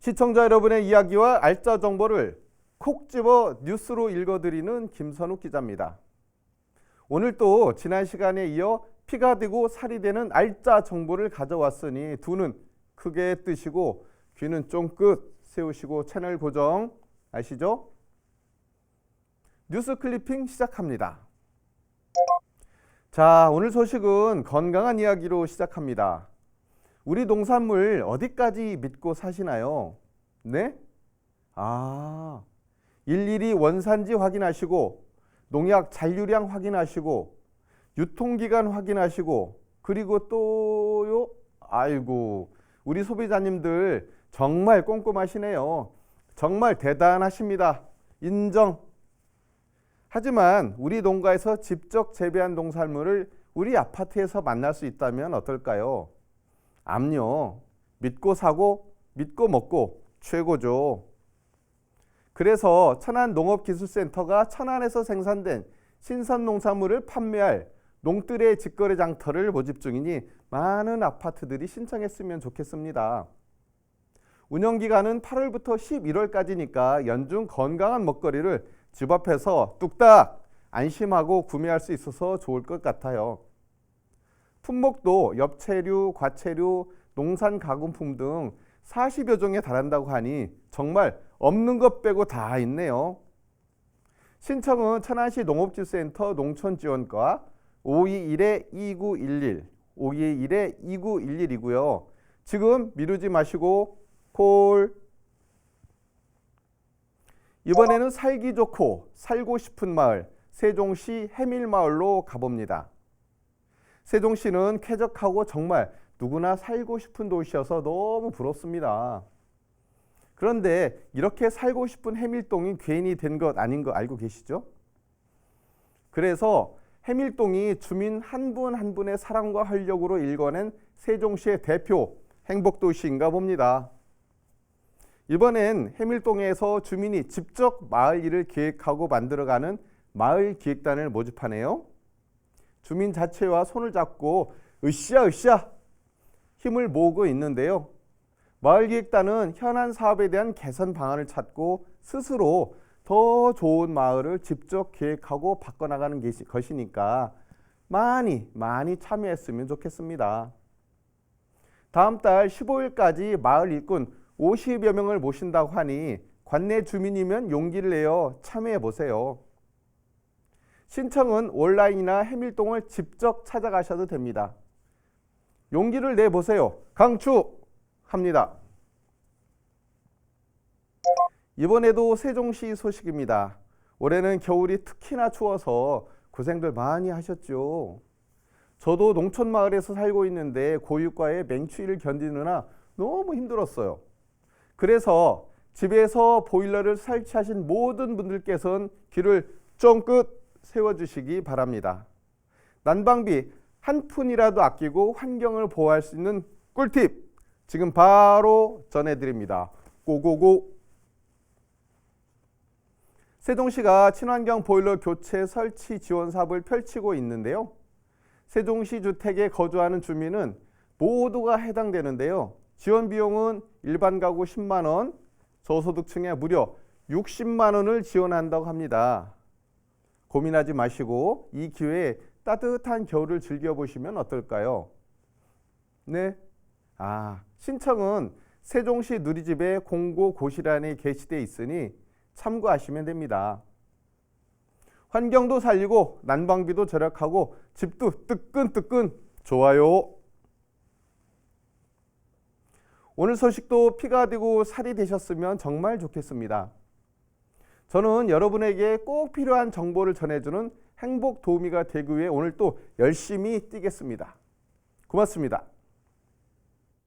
시청자 여러분의 이야기와 알짜 정보를 콕 집어 뉴스로 읽어드리는 김선욱 기자입니다. 오늘 또 지난 시간에 이어 피가 되고 살이 되는 알짜 정보를 가져왔으니 두눈 크게 뜨시고 귀는 쫑긋 세우시고 채널 고정 아시죠? 뉴스 클리핑 시작합니다. 자, 오늘 소식은 건강한 이야기로 시작합니다. 우리 농산물 어디까지 믿고 사시나요? 네? 아, 일일이 원산지 확인하시고, 농약 잔류량 확인하시고, 유통기간 확인하시고, 그리고 또요, 아이고, 우리 소비자님들 정말 꼼꼼하시네요. 정말 대단하십니다. 인정. 하지만 우리 농가에서 직접 재배한 농산물을 우리 아파트에서 만날 수 있다면 어떨까요? 암요. 믿고 사고 믿고 먹고 최고죠. 그래서 천안 농업기술센터가 천안에서 생산된 신선 농산물을 판매할 농뜰의 직거래 장터를 모집 중이니 많은 아파트들이 신청했으면 좋겠습니다. 운영 기간은 8월부터 11월까지니까 연중 건강한 먹거리를 집 앞에서 뚝딱 안심하고 구매할 수 있어서 좋을 것 같아요. 품목도 엽채류, 과채류, 농산 가공품 등 40여 종에 달한다고 하니 정말 없는 것 빼고 다 있네요. 신청은 천안시 농업기술센터 농촌지원과 521-2911, 521-2911이고요. 지금 미루지 마시고 콜 이번에는 살기 좋고 살고 싶은 마을 세종시 해밀마을로 가봅니다. 세종시는 쾌적하고 정말 누구나 살고 싶은 도시여서 너무 부럽습니다. 그런데 이렇게 살고 싶은 해밀동이 괜히 된 것 아닌 거 알고 계시죠? 그래서 해밀동이 주민 한 분한 분의 사랑과 활력으로 일궈낸 세종시의 대표 행복도시인가 봅니다. 이번엔 해밀동에서 주민이 직접 마을 일을 계획하고 만들어가는 마을 기획단을 모집하네요. 주민 자체와 손을 잡고 으쌰 으쌰 힘을 모으고 있는데요. 마을 기획단은 현안 사업에 대한 개선 방안을 찾고 스스로 더 좋은 마을을 직접 계획하고 바꿔나가는 것이니까 많이 많이 참여했으면 좋겠습니다. 다음 달 15일까지 마을 일꾼 50여 명을 모신다고 하니 관내 주민이면 용기를 내어 참여해 보세요. 신청은 온라인이나 해밀동을 직접 찾아가셔도 됩니다. 용기를 내 보세요. 강추합니다. 이번에도 세종시 소식입니다. 올해는 겨울이 특히나 추워서 고생들 많이 하셨죠. 저도 농촌 마을에서 살고 있는데 고유과의 맹추위를 견디느라 너무 힘들었어요. 그래서 집에서 보일러를 설치하신 모든 분들께서는 귀를 쫑긋 세워주시기 바랍니다. 난방비 한 푼이라도 아끼고 환경을 보호할 수 있는 꿀팁 지금 바로 전해드립니다. 고고고. 세종시가 친환경 보일러 교체 설치 지원 사업을 펼치고 있는데요. 세종시 주택에 거주하는 주민은 모두가 해당되는데요. 지원 비용은 일반 가구 10만 원, 저소득층에 무려 60만 원을 지원한다고 합니다. 고민하지 마시고 이 기회에 따뜻한 겨울을 즐겨보시면 어떨까요? 네. 아, 신청은 세종시 누리집의 공고 고시란에 게시되어 있으니 참고하시면 됩니다. 환경도 살리고 난방비도 절약하고 집도 뜨끈뜨끈 좋아요. 오늘 소식도 피가 되고 살이 되셨으면 정말 좋겠습니다. 저는 여러분에게 꼭 필요한 정보를 전해주는 행복 도우미가 되기 위해 오늘 또 열심히 뛰겠습니다. 고맙습니다.